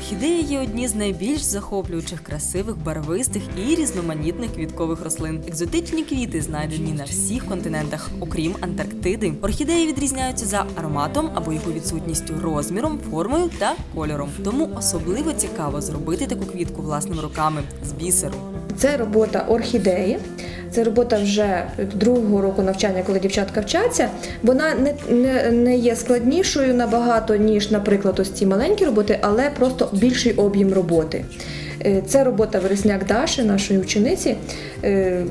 Орхідеї є одні з найбільш захоплюючих, красивих, барвистих і різноманітних квіткових рослин. Екзотичні квіти знайдені на всіх континентах, окрім Антарктиди. Орхідеї відрізняються за ароматом або його відсутністю, розміром, формою та кольором. Тому особливо цікаво зробити таку квітку власними руками з бісеру. Це робота орхідеї. Це робота вже другого року навчання, коли дівчатка вчаться. Вона не, не, не є складнішою набагато, ніж, наприклад, ось ці маленькі роботи, але просто більший об'єм роботи. Е, Це робота Вересняк Даші, нашої учениці. Е,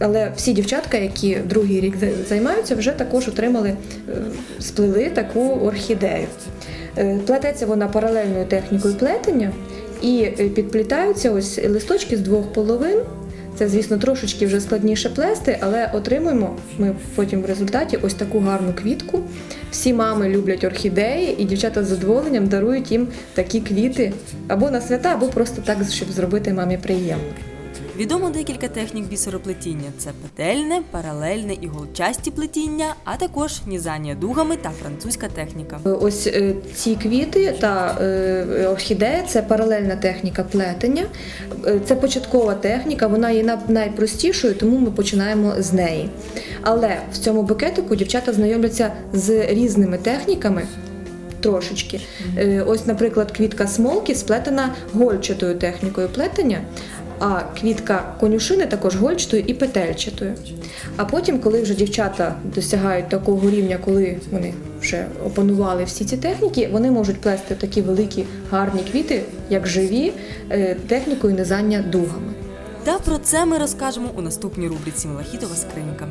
Але всі дівчатка, які другий рік займаються, вже також отримали, е, сплели таку орхідею. Плететься вона паралельною технікою плетення і підплітаються ось листочки з двох половин. Це, звісно, трошечки вже складніше плести, але отримуємо ми потім в результаті ось таку гарну квітку. Всі мами люблять орхідеї, і дівчата з задоволенням дарують їм такі квіти або на свята, або просто так, щоб зробити мамі приємно. Відомо декілька технік бісероплетіння: це петельне, паралельне і голчасті плетіння, а також нізання дугами та французька техніка. Ось е, ці квіти та е, орхідея це паралельна техніка плетення. Е, Це початкова техніка, вона є на- найпростішою, тому ми починаємо з неї. Але в цьому букетику дівчата знайомляться з різними техніками. Трошечки. Е, Ось, наприклад, квітка смолки сплетена гольчатою технікою плетення, а квітка конюшини також гольчатою і петельчатою. А потім, коли вже дівчата досягають такого рівня, коли вони вже опанували всі ці техніки, вони можуть плести такі великі гарні квіти, як живі, е, технікою низання дугами. Та про це ми розкажемо у наступній рубриці Малахітова скринька.